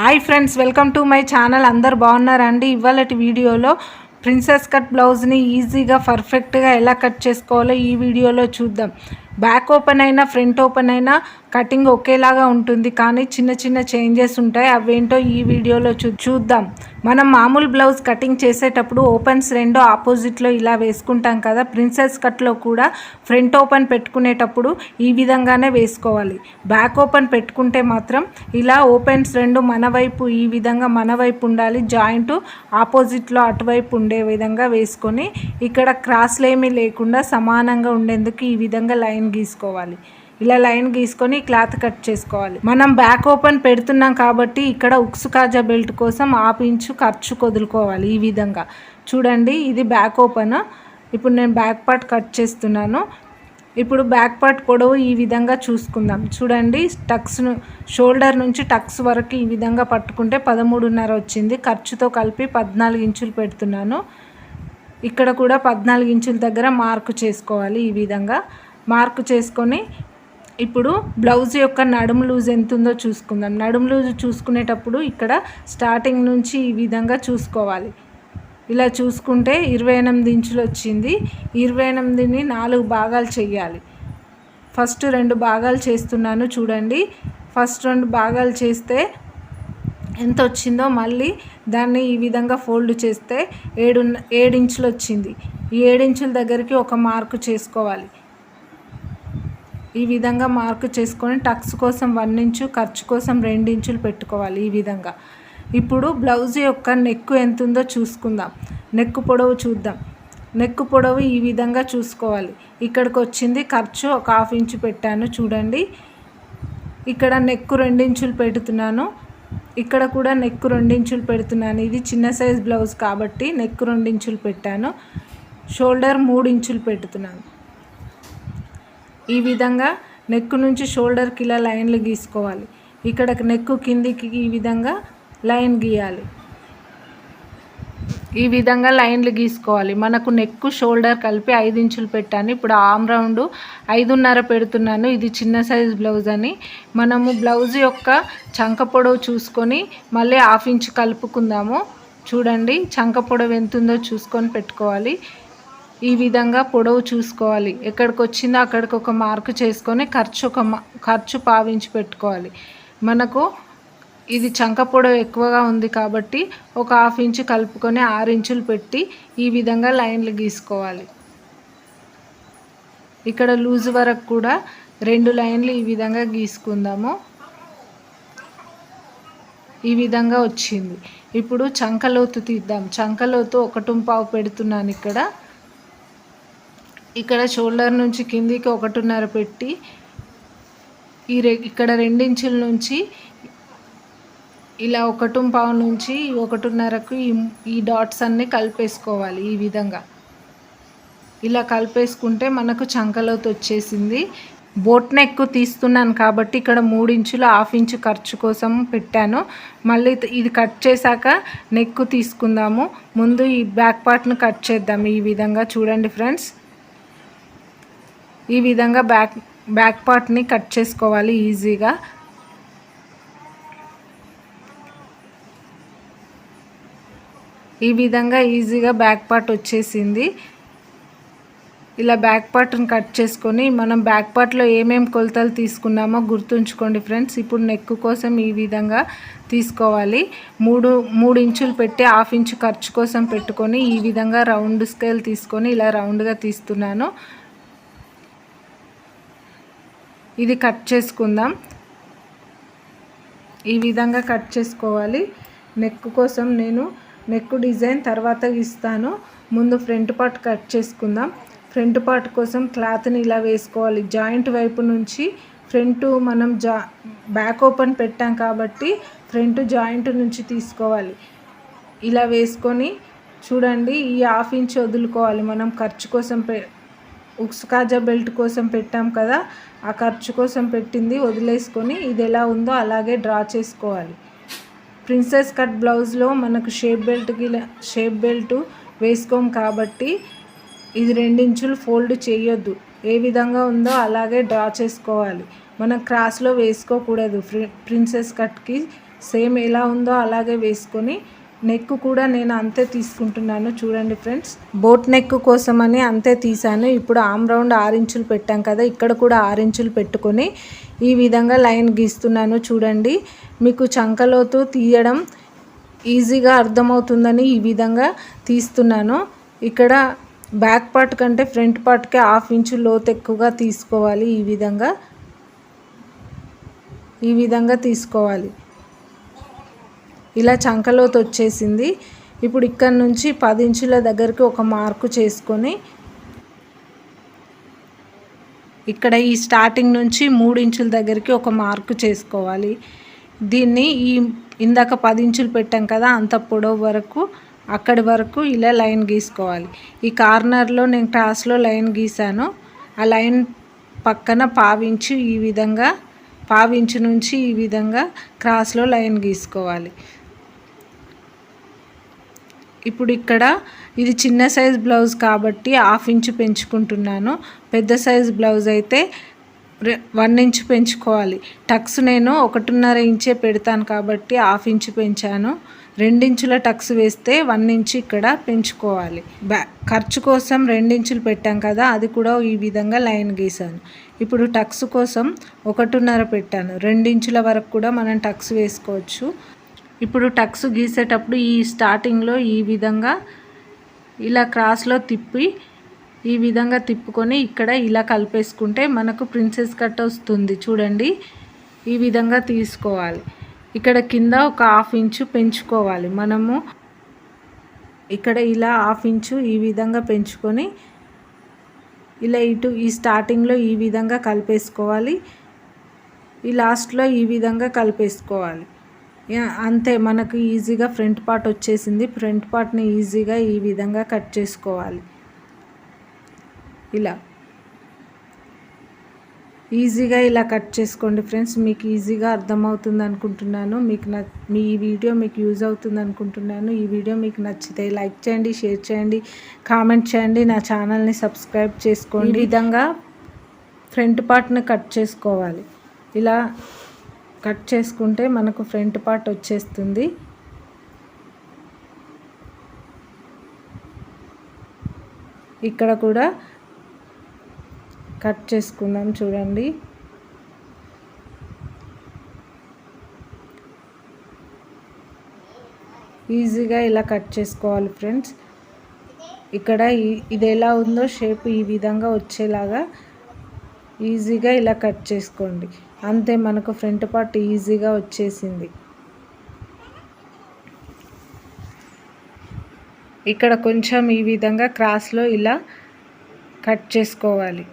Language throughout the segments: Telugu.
Hi friends welcome to my channel. అందరు బాగున్నారండి? ఇవాళటి వీడియోలో ప్రిన్సెస్ కట్ బ్లౌజ్ని ఈజీగా పర్ఫెక్ట్గా ఎలా కట్ చేసుకోవాలో ఈ వీడియోలో చూద్దాం. బ్యాక్ ఓపెన్ అయినా ఫ్రంట్ ఓపెన్ అయినా కటింగ్ ఒకేలాగా ఉంటుంది. కానీ చిన్న చిన్న చేంజెస్ ఉంటాయి. అవేంటో ఈ వీడియోలో చూ చూద్దాం. మనం మామూలు బ్లౌజ్ కటింగ్ చేసేటప్పుడు ఓపెన్స్ రెండు ఆపోజిట్లో ఇలా వేసుకుంటాం కదా. ప్రిన్సెస్ కట్లో కూడా ఫ్రంట్ ఓపెన్ పెట్టుకునేటప్పుడు ఈ విధంగానే వేసుకోవాలి. బ్యాక్ ఓపెన్ పెట్టుకుంటే మాత్రం ఇలా ఓపెన్స్ రెండు మన వైపు ఈ విధంగా మన వైపు ఉండాలి. జాయింట్ ఆపోజిట్లో అటువైపు ఉండే విధంగా వేసుకొని ఇక్కడ క్రాస్లేమీ లేకుండా సమానంగా ఉండేందుకు ఈ విధంగా లైన్ గీసుకోవాలి. ఇలా లైన్ గీసుకొని క్లాత్ కట్ చేసుకోవాలి. మనం బ్యాక్ ఓపెన్ పెడుతున్నాం కాబట్టి ఇక్కడ ఉక్సు కాజా బెల్ట్ కోసం ఆపించు ఇంచు ఖర్చు కొదులుకోవాలి ఈ విధంగా. చూడండి ఇది బ్యాక్ ఓపెన్. ఇప్పుడు నేను బ్యాక్ పార్ట్ కట్ చేస్తున్నాను. ఇప్పుడు బ్యాక్ పార్ట్ పొడవు ఈ విధంగా చూసుకుందాం. చూడండి టక్స్ను షోల్డర్ నుంచి టక్స్ వరకు ఈ విధంగా పట్టుకుంటే పదమూడున్నర వచ్చింది. ఖర్చుతో కలిపి పద్నాలుగు ఇంచులు పెడుతున్నాను. ఇక్కడ కూడా పద్నాలుగు ఇంచుల దగ్గర మార్కు చేసుకోవాలి ఈ విధంగా. మార్కు చేసుకొని ఇప్పుడు బ్లౌజ్ యొక్క నడుము లూజ్ ఎంత ఉందో చూసుకుందాం. నడుము లూజ్ చూసుకునేటప్పుడు ఇక్కడ స్టార్టింగ్ నుంచి ఈ విధంగా చూసుకోవాలి. ఇలా చూసుకుంటే ఇరవై ఎనిమిది ఇంచులు వచ్చింది. ఇరవై ఎనిమిదిని నాలుగు భాగాలు చేయాలి. ఫస్ట్ రెండు భాగాలు చేస్తున్నాను చూడండి. ఫస్ట్ రెండు భాగాలు చేస్తే ఎంత వచ్చిందో మళ్ళీ దాన్ని ఈ విధంగా ఫోల్డ్ చేస్తే ఏడు ఏడించులు వచ్చింది. ఈ ఏడించుల దగ్గరికి ఒక మార్కు చేసుకోవాలి. ఈ విధంగా మార్క్ చేసుకొని టక్స్ కోసం వన్ ఇంచు ఖర్చు కోసం రెండు ఇంచులు పెట్టుకోవాలి ఈ విధంగా. ఇప్పుడు బ్లౌజ్ యొక్క నెక్ ఎంత ఉందో చూసుకుందాం. నెక్ పొడవు చూద్దాం. నెక్ పొడవు ఈ విధంగా చూసుకోవాలి. ఇక్కడికి వచ్చింది ఖర్చు ఒక హాఫ్ ఇంచు పెట్టాను చూడండి. ఇక్కడ నెక్ రెండించులు పెడుతున్నాను. ఇక్కడ కూడా నెక్ రెండించులు పెడుతున్నాను. ఇది చిన్న సైజ్ బ్లౌజ్ కాబట్టి నెక్ రెండించులు పెట్టాను. షోల్డర్ మూడు ఇంచులు పెడుతున్నాను. ఈ విధంగా నెక్ నుంచి షోల్డర్కి ఇలా లైన్లు గీసుకోవాలి. ఇక్కడ నెక్ కిందికి ఈ విధంగా లైన్ గీయాలి. ఈ విధంగా లైన్లు గీసుకోవాలి. మనకు నెక్ షోల్డర్ కలిపి ఐదు ఇంచులు పెట్టాను. ఇప్పుడు ఆమ్ రౌండ్ ఐదున్నర పెడుతున్నాను. ఇది చిన్న సైజ్ బ్లౌజ్ అని. మనము బ్లౌజ్ యొక్క చంక పొడవు చూసుకొని మళ్ళీ హాఫ్ ఇంచ్ కలుపుకుందాము. చూడండి చంక పొడవు ఎంత ఉందో చూసుకొని పెట్టుకోవాలి. ఈ విధంగా పొడవు చూసుకోవాలి. ఎక్కడికి వచ్చిందో అక్కడికి ఒక మార్కు చేసుకొని ఖర్చు ఒక ఖర్చు పావించి పెట్టుకోవాలి. మనకు ఇది చంక పొడవు ఎక్కువగా ఉంది కాబట్టి ఒక హాఫ్ ఇంచు కలుపుకొని ఆరు ఇంచులు పెట్టి ఈ విధంగా లైన్లు గీసుకోవాలి. ఇక్కడ లూజ్ వరకు కూడా రెండు లైన్లు ఈ విధంగా గీసుకుందాము. ఈ విధంగా వచ్చింది. ఇప్పుడు చంకలోతు తీద్దాం. చంకలోతు ఒకటి పావు పెడుతున్నాను ఇక్కడ. ఇక్కడ షోల్డర్ నుంచి కిందికి ఒకటిన్నర పెట్టి ఈ రె ఇక్కడ రెండించుల నుంచి ఇలా ఒకటి పావు నుంచి ఒకటిన్నరకు ఈ ఈ డాట్స్ అన్నీ కలిపేసుకోవాలి ఈ విధంగా. ఇలా కలిపేసుకుంటే మనకు చంకలోతు వచ్చేసింది. బోట్ నెక్ తీస్తున్నాను కాబట్టి ఇక్కడ మూడు ఇంచులు హాఫ్ ఇంచు ఖర్చు కోసం పెట్టాను. మళ్ళీ ఇది కట్ చేశాక నెక్ తీసుకుందాము. ముందు ఈ బ్యాక్ పార్ట్ను కట్ చేద్దాం ఈ విధంగా. చూడండి ఫ్రెండ్స్. ఈ విధంగా బ్యాక్ బ్యాక్ పార్ట్ని కట్ చేసుకోవాలి ఈజీగా. ఈ విధంగా ఈజీగా బ్యాక్ పార్ట్ వచ్చేసింది. ఇలా బ్యాక్ పార్ట్ని కట్ చేసుకొని మనం బ్యాక్ పార్ట్లో ఏమేమి కొలతలు తీసుకున్నామో గుర్తుంచుకోండి ఫ్రెండ్స్. ఇప్పుడు నెక్ కోసం ఈ విధంగా తీసుకోవాలి. మూడు మూడు ఇంచులు పెట్టి హాఫ్ ఇంచు ఖర్చు కోసం పెట్టుకొని ఈ విధంగా రౌండ్ స్కేల్ తీసుకొని ఇలా రౌండ్గా తీస్తున్నాను. ఇది కట్ చేసుకుందాం. ఈ విధంగా కట్ చేసుకోవాలి. నెక్ కోసం నేను నెక్ డిజైన్ తర్వాత ఇస్తాను. ముందు ఫ్రంట్ పార్ట్ కట్ చేసుకుందాం. ఫ్రంట్ పార్ట్ కోసం క్లాత్ని ఇలా వేసుకోవాలి. జాయింట్ వైపు నుంచి ఫ్రంట్ మనం జా బ్యాక్ ఓపెన్ పెట్టాం కాబట్టి ఫ్రంట్ జాయింట్ నుంచి తీసుకోవాలి. ఇలా వేసుకొని చూడండి ఈ హాఫ్ ఇంచ్ వదులుకోవాలి. మనం ఖర్చు కోసం పె ఉక్స్ కాజా బెల్ట్ కోసం పెట్టాం కదా ఆ ఖర్చు కోసం పెట్టింది వదిలేసుకొని ఇది ఎలా ఉందో అలాగే డ్రా చేసుకోవాలి. ప్రిన్సెస్ కట్ బ్లౌజ్లో మనకు షేప్ బెల్ట్కి షేప్ బెల్ట్ వేసుకోం కాబట్టి ఇది రెండించులు ఫోల్డ్ చేయొద్దు. ఏ విధంగా ఉందో అలాగే డ్రా చేసుకోవాలి. మనం క్రాస్లో వేసుకోకూడదు. ప్రిన్సెస్ కట్కి సేమ్ ఎలా ఉందో అలాగే వేసుకొని నెక్ కూడా నేను అంతే తీసుకుంటున్నాను. చూడండి ఫ్రెండ్స్ బోట్ నెక్ కోసమని అంతే తీసాను ఇప్పుడు ఆమ్ రౌండ్ ఆరు ఇంచులు పెట్టాం కదా ఇక్కడ కూడా ఆరు ఇంచులు పెట్టుకొని ఈ విధంగా లైన్ గీస్తున్నాను. చూడండి మీకు చంకలోతు తీయడం ఈజీగా అర్థమవుతుందని ఈ విధంగా తీస్తున్నాను. ఇక్కడ బ్యాక్ పార్ట్ కంటే ఫ్రంట్ పార్ట్కే హాఫ్ ఇంచు లోతు ఎక్కువగా తీసుకోవాలి ఈ విధంగా. ఈ విధంగా తీసుకోవాలి. ఇలా చంకలోతు వచ్చేసింది. ఇప్పుడు ఇక్కడ నుంచి పది ఇంచుల దగ్గరికి ఒక మార్కు చేసుకొని ఇక్కడ ఈ స్టార్టింగ్ నుంచి మూడు ఇంచుల దగ్గరికి ఒక మార్కు చేసుకోవాలి. దీన్ని ఈ ఇందాక పది ఇంచులు పెట్టాం కదా అంత పొడవు వరకు అక్కడి వరకు ఇలా లైన్ గీసుకోవాలి. ఈ కార్నర్లో నేను క్రాస్లో లైన్ గీసాను. ఆ లైన్ పక్కన పావించి ఈ విధంగా పావించి నుంచి ఈ విధంగా క్రాస్లో లైన్ గీసుకోవాలి. ఇప్పుడు ఇక్కడ ఇది చిన్న సైజ్ బ్లౌజ్ కాబట్టి హాఫ్ ఇంచు పెంచుకుంటున్నాను. పెద్ద సైజ్ బ్లౌజ్ అయితే వన్ ఇంచ్ పెంచుకోవాలి. టక్స్ నేను ఒకటిన్నర ఇంచే పెడతాను కాబట్టి హాఫ్ ఇంచు పెంచాను. రెండించుల టక్స్ వేస్తే వన్ ఇంచ్ ఇక్కడ పెంచుకోవాలి. బ్యా ఖర్చు కోసం రెండించులు పెట్టాం కదా అది కూడా ఈ విధంగా లైన్ గీసాను. ఇప్పుడు టక్స్ కోసం ఒకటిన్నర పెట్టాను. రెండించుల వరకు కూడా మనం టక్స్ వేసుకోవచ్చు. ఇప్పుడు టక్స్ గీసేటప్పుడు ఈ స్టార్టింగ్లో ఈ విధంగా ఇలా క్రాస్లో తిప్పి ఈ విధంగా తిప్పుకొని ఇక్కడ ఇలా కలిపేసుకుంటే మనకు ప్రిన్సెస్ కట్ వస్తుంది. చూడండి. ఈ విధంగా తీసుకోవాలి. ఇక్కడ కింద ఒక హాఫ్ ఇంచు పెంచుకోవాలి. మనము ఇక్కడ ఇలా హాఫ్ ఇంచు ఈ విధంగా పెంచుకొని ఇలా ఇటు ఈ స్టార్టింగ్లో ఈ విధంగా కలిపేసుకోవాలి. ఈ లాస్ట్లో ఈ విధంగా కలిపేసుకోవాలి. అంతే. మనకు ఈజీగా ఫ్రంట్ పార్ట్ వచ్చేసింది. ఫ్రంట్ పార్ట్ని ఈజీగా ఈ విధంగా కట్ చేసుకోవాలి. ఇలా. ఈజీగా ఇలా కట్ చేసుకోండి ఫ్రెండ్స్. మీకు ఈజీగా అర్థమవుతుంది అనుకుంటున్నాను. మీకు న మీ వీడియో మీకు యూజ్ అవుతుంది అనుకుంటున్నాను. ఈ వీడియో మీకు నచ్చితే లైక్ చేయండి షేర్ చేయండి కామెంట్ చేయండి. నా ఛానల్ని సబ్స్క్రైబ్ చేసుకోండి. ఈ విధంగా ఫ్రంట్ పార్ట్ని కట్ చేసుకోవాలి. ఇలా. కట్ చేసుకుంటే మనకు ఫ్రంట్ పార్ట్ వచ్చేస్తుంది. ఇక్కడ కూడా కట్ చేసుకుందాం చూడండి. ఈజీగా ఇలా కట్ చేసుకోవాలి ఫ్రెండ్స్. ఇక్కడ ఇది ఎలా ఉందో షేప్ ఈ విధంగా వచ్చేలాగా ఈజీగా ఇలా కట్ చేసుకోండి. అంతే మనకు ఫ్రంట్ పార్ట్ ఈజీగా వచ్చేసింది. ఇక్కడ కొంచెం ఈ విధంగా క్రాస్లో ఇలా కట్ చేసుకోవాలి.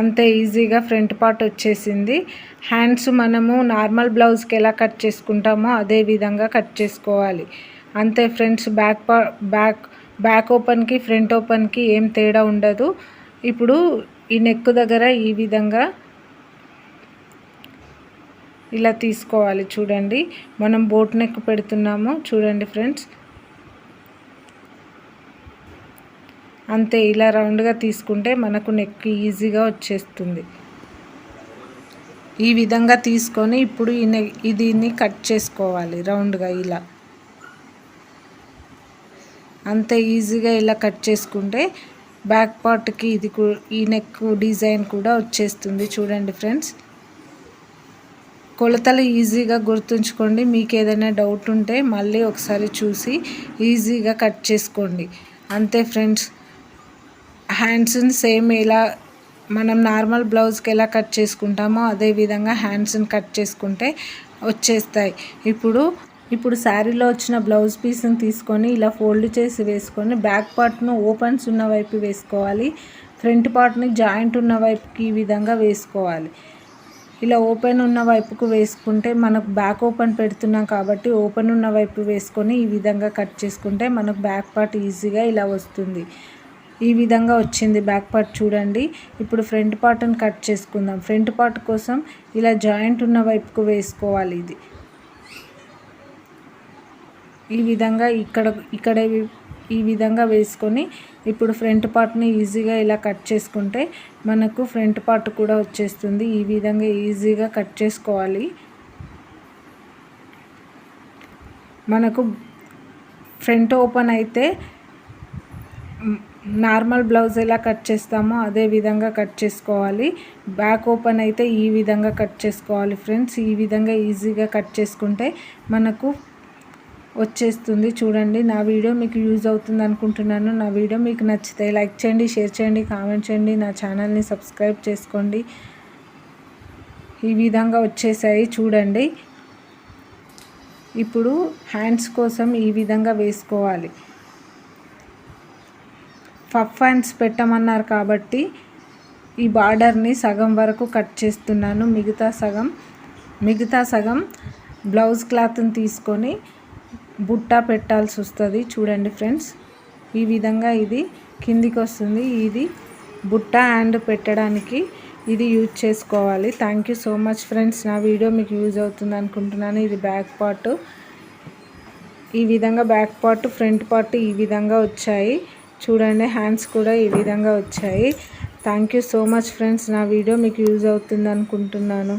అంతే ఈజీగా ఫ్రంట్ పార్ట్ వచ్చేసింది. హ్యాండ్స్ మనము నార్మల్ బ్లౌజ్కి ఎలా కట్ చేసుకుంటామో అదే విధంగా కట్ చేసుకోవాలి. అంతే ఫ్రెండ్స్ బ్యాక్ పా బ్యాక్ బ్యాక్ ఓపెన్కి ఫ్రంట్ ఓపెన్కి ఏం తేడా ఉండదు. ఇప్పుడు ఈ నెక్ దగ్గర ఈ విధంగా ఇలా తీసుకోవాలి చూడండి. మనం బోట్ నెక్ పెడుతున్నాము. చూడండి ఫ్రెండ్స్ అంతే ఇలా రౌండ్గా తీసుకుంటే మనకు నెక్ ఈజీగా వచ్చేస్తుంది. ఈ విధంగా తీసుకొని ఇప్పుడు ఈ నె దీన్ని కట్ చేసుకోవాలి. రౌండ్గా ఇలా. అంతే ఈజీగా ఇలా కట్ చేసుకుంటే బ్యాక్ పార్ట్కి ఇది ఈ నెక్ డిజైన్ కూడా వచ్చేస్తుంది. చూడండి ఫ్రెండ్స్. కొలతలు ఈజీగా గుర్తుంచుకోండి. మీకు ఏదైనా డౌట్ ఉంటే మళ్ళీ ఒకసారి చూసి ఈజీగా కట్ చేసుకోండి. అంతే ఫ్రెండ్స్. హ్యాండ్స్ని సేమ్ ఎలా మనం నార్మల్ బ్లౌజ్కి ఎలా కట్ చేసుకుంటామో అదేవిధంగా హ్యాండ్స్ని కట్ చేసుకుంటే వచ్చేస్తాయి. ఇప్పుడు ఇప్పుడు శారీలో వచ్చిన బ్లౌజ్ పీస్ని తీసుకొని ఇలా ఫోల్డ్ చేసి వేసుకొని బ్యాక్ పార్ట్ను ఓపెన్స్ ఉన్న వైపు వేసుకోవాలి. ఫ్రంట్ పార్ట్ని జాయింట్ ఉన్న వైపుకి ఈ విధంగా వేసుకోవాలి. ఇలా ఓపెన్ ఉన్న వైపుకు వేసుకుంటే మనకు బ్యాక్ ఓపెన్ పెడుతున్నాం కాబట్టి ఓపెన్ ఉన్న వైపు వేసుకొని ఈ విధంగా కట్ చేసుకుంటే మనకు బ్యాక్ పార్ట్ ఈజీగా ఇలా వస్తుంది. ఈ విధంగా వచ్చింది బ్యాక్ పార్ట్ చూడండి. ఇప్పుడు ఫ్రంట్ పార్ట్ని కట్ చేసుకుందాం. ఫ్రంట్ పార్ట్ కోసం ఇలా జాయింట్ ఉన్న వైపుకు వేసుకోవాలి ఇది. ఈ విధంగా ఇక్కడ ఇక్కడ ఈ విధంగా వేసుకొని ఇప్పుడు ఫ్రంట్ పార్ట్ని ఈజీగా ఇలా కట్ చేసుకుంటే మనకు ఫ్రంట్ పార్ట్ కూడా వచ్చేస్తుంది. ఈ విధంగా ఈజీగా కట్ చేసుకోవాలి. మనకు ఫ్రంట్ ఓపెన్ అయితే నార్మల్ బ్లౌజ్ ఎలా కట్ చేస్తామో అదే విధంగా కట్ చేసుకోవాలి. బ్యాక్ ఓపెన్ అయితే ఈ విధంగా కట్ చేసుకోవాలి ఫ్రెండ్స్. ఈ విధంగా ఈజీగా కట్ చేసుకుంటే మనకు వచ్చేస్తుంది. చూడండి నా వీడియో మీకు యూజ్ అవుతుంది అనుకుంటున్నాను. నా వీడియో మీకు నచ్చితే లైక్ చేయండి షేర్ చేయండి కామెంట్ చేయండి. నా ఛానల్ని సబ్స్క్రైబ్ చేసుకోండి. ఈ విధంగా వచ్చేసాయి చూడండి. ఇప్పుడు హ్యాండ్స్ కోసం ఈ విధంగా వేసుకోవాలి. ఫఫ్ హ్యాండ్స్ పెట్టమన్నారు కాబట్టి ఈ బార్డర్ని సగం వరకు కట్ చేస్తున్నాను. మిగతా సగం మిగతా సగం బ్లౌజ్ క్లాత్ని తీసుకొని బుట్ట పెట్టాల్సి వస్తుంది. చూడండి ఫ్రెండ్స్. ఈ విధంగా ఇది కిందికి వస్తుంది. ఇది బుట్ట హ్యాండ్ పెట్టడానికి ఇది యూజ్ చేసుకోవాలి. Thank you so much friends నా వీడియో మీకు యూజ్ అవుతుంది అనుకుంటున్నాను. ఇది బ్యాక్ పార్ట్ ఈ విధంగా బ్యాక్ పార్ట్ ఫ్రంట్ పార్ట్ ఈ విధంగా వచ్చాయి. చూడండి హ్యాండ్స్ కూడా ఈ విధంగా వచ్చాయి. Thank you so much friends నా వీడియో మీకు యూజ్ అవుతుంది అనుకుంటున్నాను.